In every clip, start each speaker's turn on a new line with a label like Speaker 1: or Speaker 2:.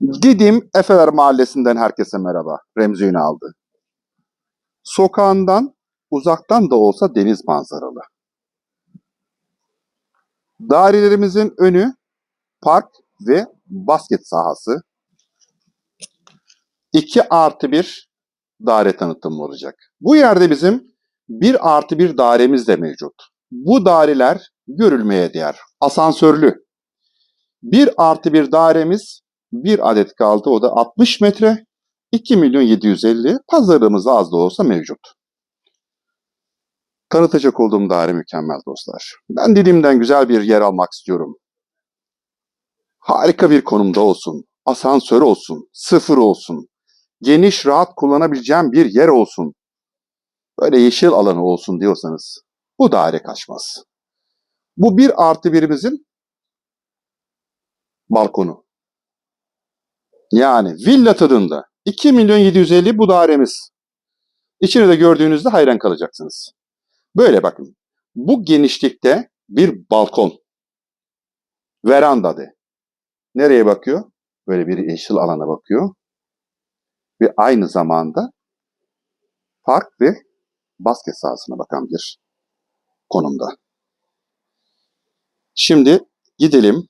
Speaker 1: Didim Efeler Mahallesi'nden herkese merhaba. Remzi Ünal'dı. Sokağından uzaktan da olsa deniz manzaralı. Dairelerimizin önü park ve basket sahası. 2 artı 1 daire tanıtımı olacak. Bu yerde bizim 1 artı 1 dairemiz de mevcut. Bu daireler görülmeye değer. Asansörlü. 1 artı 1 dairemiz bir adet kaldı. O da 60 metre. 2 milyon 750. Pazarımız az da olsa mevcut. Tanıtacak olduğum daire mükemmel dostlar. Ben Didim'den güzel bir yer almak istiyorum. Harika bir konumda olsun. Asansör olsun. Sıfır olsun. Geniş, rahat kullanabileceğim bir yer olsun. Böyle yeşil alanı olsun diyorsanız bu daire kaçmaz. Bu bir artı birimizin balkonu. Yani villa tadında. 2 milyon 750 bu dairemiz. İçini de gördüğünüzde hayran kalacaksınız. Böyle bakın. Bu genişlikte bir balkon. Veranda de. Nereye bakıyor? Böyle bir yeşil alana bakıyor. Ve aynı zamanda park ve basket sahasına bakan bir konumda. Şimdi gidelim.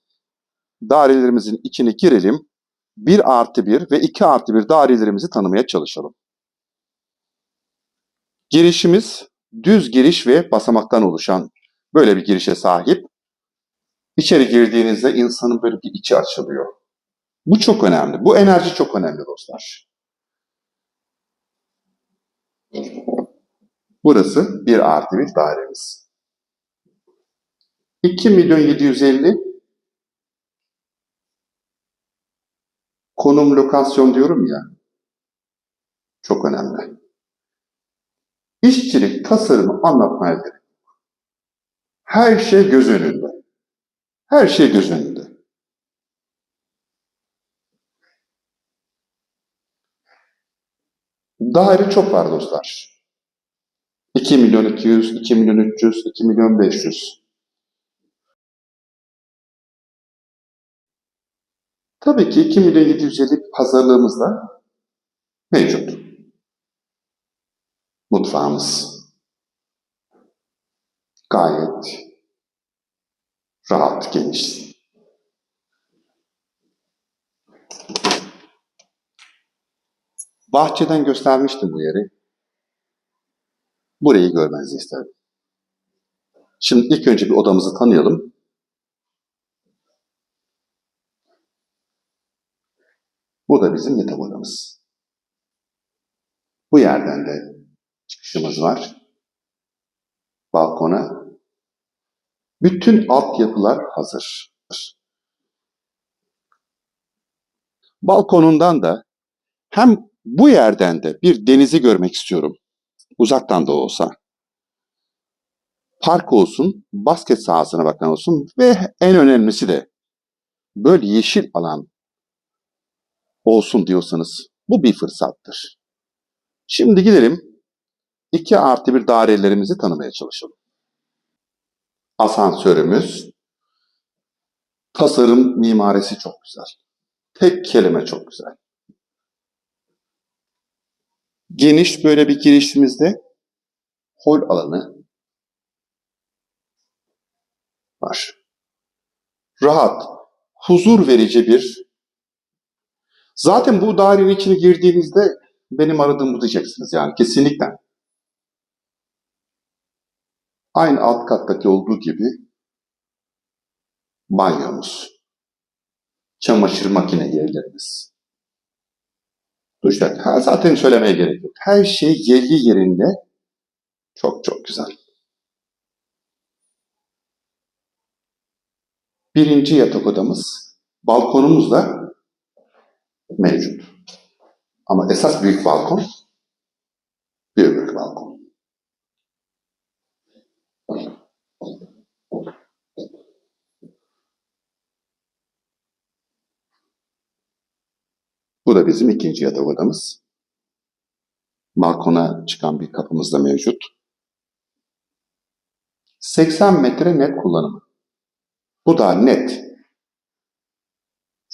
Speaker 1: Dairelerimizin içine girelim. 1 artı 1 ve 2 artı 1 dairelerimizi tanımaya çalışalım. Girişimiz düz giriş ve basamaktan oluşan böyle bir girişe sahip. İçeri girdiğinizde insanın böyle bir içi açılıyor. Bu çok önemli. Bu enerji çok önemli dostlar. Burası 1 artı 1 dairemiz. 2 milyon 750 konum lokasyon diyorum ya. Çok önemli. İşçilik tasarımı anlatmaya gerek yok. Her şey göz önünde. Her şey göz önünde. Daire çok var dostlar. 2 milyon 200, 2 milyon 300, 2 milyon 500. Tabii ki 2 milyon 750 pazarlığımız da mevcut. Mutfağımız gayet rahat, geniş. Bahçeden göstermiştim bu yeri. Burayı görmenizi isterim. Şimdi ilk önce bir odamızı tanıyalım. Bu da bizim yatak odamız. Bu yerden de çıkışımız var. Balkona. Bütün altyapılar hazır. Balkonundan da hem bu yerden de bir denizi görmek istiyorum. Uzaktan da olsa. Park olsun, basket sahasına bakan olsun ve en önemlisi de böyle yeşil alan olsun diyorsanız bu bir fırsattır. Şimdi gidelim 2 artı bir dairelerimizi tanımaya çalışalım. Asansörümüz, tasarım mimarisi çok güzel. Tek kelime çok güzel. Geniş böyle bir girişimizde hol alanı var. Rahat, huzur verici bir Zaten bu dairenin içine girdiğinizde benim aradığımı diyeceksiniz yani kesinlikle. Aynı alt kattaki olduğu gibi banyomuz, çamaşır makine yerlerimiz, duşlar. Ha, zaten söylemeye gerek yok. Her şey yerli yerinde çok çok güzel. Birinci yatak odamız, balkonumuz da mevcut. Ama esas büyük balkon bir öbür balkon. Bu da bizim ikinci yatak odamız. Balkona çıkan bir kapımız da mevcut. 80 metre net kullanımı. Bu da net.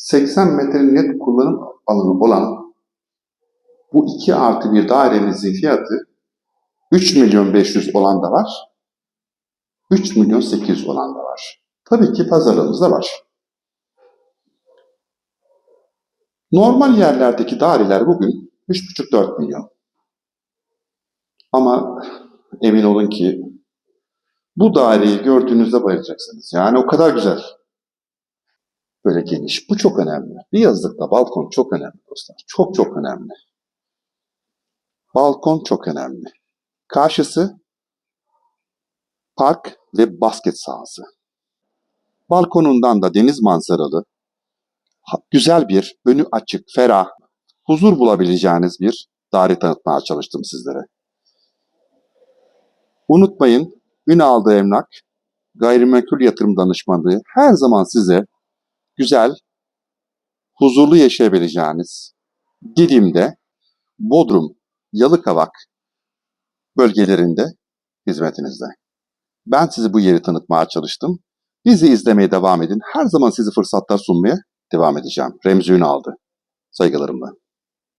Speaker 1: 80 metre net kullanım alanı olan bu 2 artı bir dairemizin fiyatı 3 milyon 500 olan da var. 3 milyon 800 olan da var. Tabii ki pazarlığımız var. Normal yerlerdeki daireler bugün 3,5-4 milyon. Ama emin olun ki bu daireyi gördüğünüzde bayılacaksınız. Yani o kadar güzel. Böyle geniş. Bu çok önemli. Bir yazlıkta balkon çok önemli dostlar. Çok çok önemli. Balkon çok önemli. Karşısı park ve basket sahası. Balkonundan da deniz manzaralı, güzel bir, önü açık, ferah, huzur bulabileceğiniz bir daire tanıtmaya çalıştım sizlere. Unutmayın, Ünal'da Emlak, gayrimenkul yatırım danışmanlığı her zaman size güzel, huzurlu yaşayabileceğiniz Didim'de, Bodrum, Yalıkavak bölgelerinde hizmetinizde. Ben sizi bu yeri tanıtmaya çalıştım. Bizi izlemeye devam edin. Her zaman sizi fırsatlar sunmaya devam edeceğim. Remzi Ünal'dı. Saygılarımla.